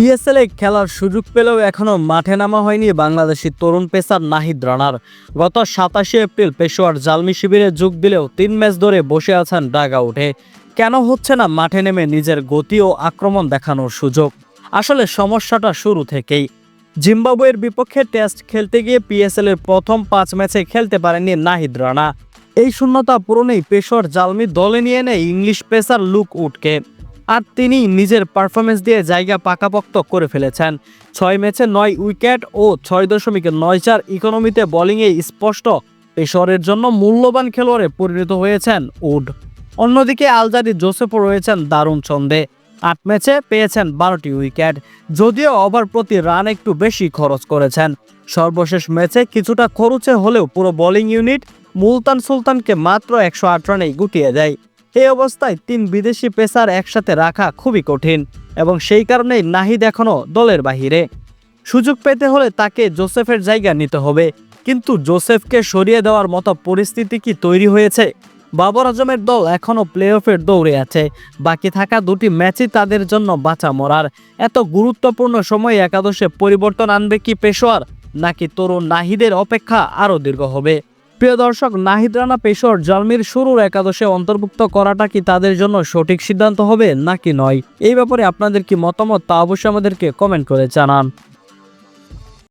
পিএসএলে খেলার সুযোগ পেলেও এখনও মাঠে নামা হয়নি বাংলাদেশি তরুণ পেসার নাহিদ রানার। গত সাতাশে এপ্রিল পেশোয়ার জালমি শিবিরে যোগ দিলেও তিন ম্যাচ ধরে বসে আছেন ডাগা উঠে কেন হচ্ছে না মাঠে নেমে নিজের গতি ও আক্রমণ দেখানোর সুযোগ? আসলে সমস্যাটা শুরু থেকেই। জিম্বাবুয়ের বিপক্ষে টেস্ট খেলতে গিয়ে পিএসএল এর প্রথম পাঁচ ম্যাচে খেলতে পারেননি নাহিদ রানা। এই শূন্যতা পূরণেই পেশোয়ার জালমি দলে নিয়ে নেয় ইংলিশ পেসার লুক উডকে আর তিনি নিজের পারফরমেন্স দিয়ে জায়গা পাকাপোক্ত করে ফেলেছেন। ছয় ম্যাচে নয় উইকেট ও ছয় দশমিক নয় চার ইকোনমিতে বোলিংয়ে স্পষ্ট পেশরের জন্য মূল্যবান খেলোয়াড়ে পরিণত হয়েছেন উড। অন্যদিকে আলজারি জোসেফও রয়েছেন দারুণ ছন্দে। আট ম্যাচে পেয়েছেন বারোটি উইকেট, যদিও ওভার প্রতি রান একটু বেশি খরচ করেছেন। সর্বশেষ ম্যাচে কিছুটা খরচে হলেও পুরো বোলিং ইউনিট মুলতান সুলতানকে মাত্র একশো আট রানেই গুটিয়ে দেয়। এই অবস্থায় তিন বিদেশি পেসার একসাথে রাখা খুবই কঠিন এবং সেই কারণেই নাহিদ এখনও দলের বাহিরে। সুযোগ পেতে হলে তাকে জোসেফের জায়গা নিতে হবে। কিন্তু জোসেফকে সরিয়ে দেওয়ার মতো পরিস্থিতি কি তৈরি হয়েছে? বাবর আজমের দল এখনও প্লে অফের দৌড়ে আছে। বাকি থাকা দুটি ম্যাচই তাদের জন্য বাঁচা মরার। এত গুরুত্বপূর্ণ সময়ে একাদশে পরিবর্তন আনবে কি পেশোয়ার? নাকি তরুণ নাহিদের অপেক্ষা আরও দীর্ঘ হবে? প্রিয় দর্শক, নাহিদ রানা পেশর জালমির শুরুর একাদশে অন্তর্ভুক্ত করাটা কি তাদের জন্য সঠিক সিদ্ধান্ত হবে নাকি নয়? এই ব্যাপারে আপনাদের কি মতামত তা অবশ্যই আমাদেরকে কমেন্ট করে জানান।